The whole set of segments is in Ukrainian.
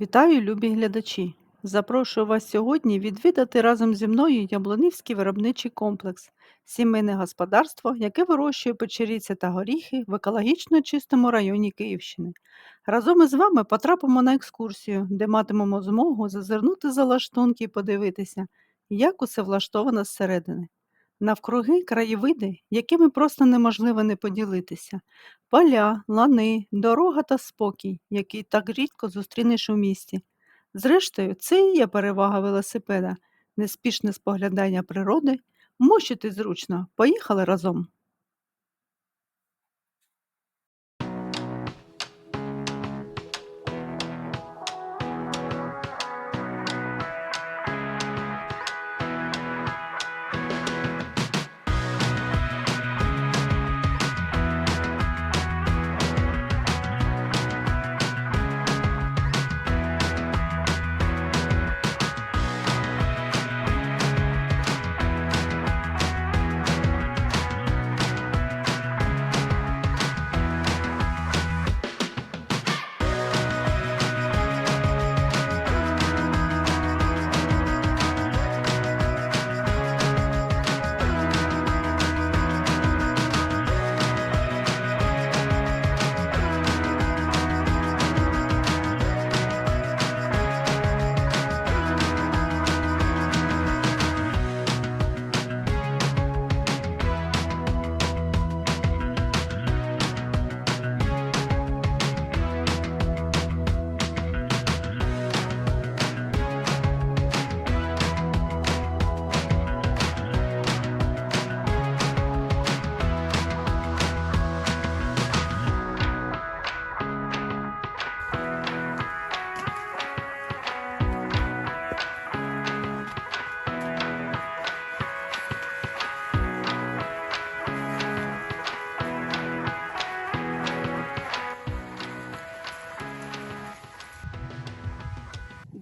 Вітаю, любі глядачі! Запрошую вас сьогодні відвідати разом зі мною Яблунівський виробничий комплекс, сімейне господарство, яке вирощує печеріці та горіхи в екологічно чистому районі Київщини. Разом із вами потрапимо на екскурсію, де матимемо змогу зазирнути за лаштунки і подивитися, як усе влаштовано зсередини. Навкруги краєвиди, якими просто неможливо не поділитися. Поля, лани, дорога та спокій, який так рідко зустрінеш у місті. Зрештою, це і є перевага велосипеда, неспішне споглядання природи, мощити зручно, поїхали разом.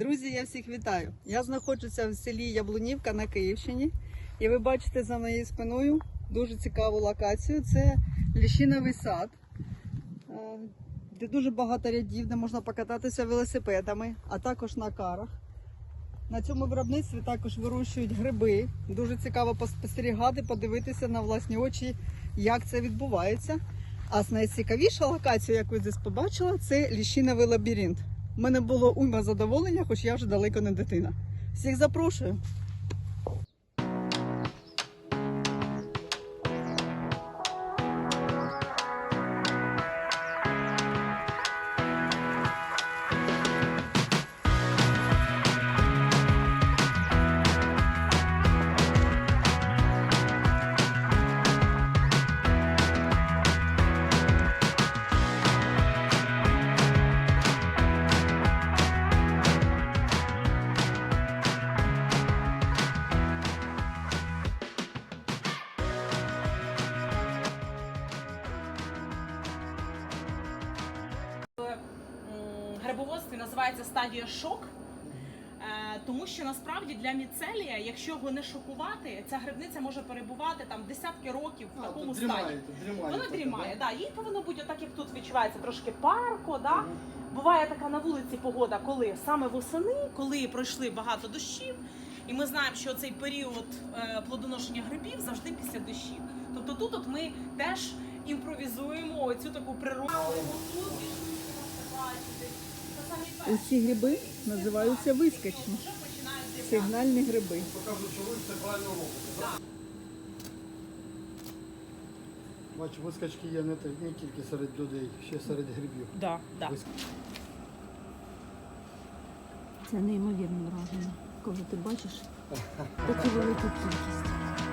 Друзі, я всіх вітаю. Я знаходжуся в селі Яблунівка на Київщині. І ви бачите за моєю спиною дуже цікаву локацію. Це ліщиновий сад, е, де дуже багато рядів, де можна покататися велосипедами, а також на карах. На цьому виробництві також вирощують гриби. Дуже цікаво поспостерігати, подивитися на власні очі, як це відбувається. А найцікавіша локація, яку я здесь побачила, це ліщиновий лабіринт. Мене було уйма задоволення, хоч я вже далеко не дитина. Всіх запрошую. Грибоводстві називається стадія шок. Е, Тому що насправді для міцелія, якщо його не шокувати, ця грибниця може перебувати там десятки років в такому стані. Вона дрімає, да. їй повинно бути отак, як тут відчувається трошки парко. Да? Буває така на вулиці погода, коли саме восени, коли пройшли багато дощів, і ми знаємо, що цей період е, плодоношення грибів завжди після дощів. Тобто тут от ми теж імпровізуємо цю таку природу. Усі гриби називаються вискочні. Сигнальні гриби. Бачу, вискочки є не, тільки серед людей, ще серед грибів. Да, да. Це неймовірно враження, коли ти бачиш таку велику кількість.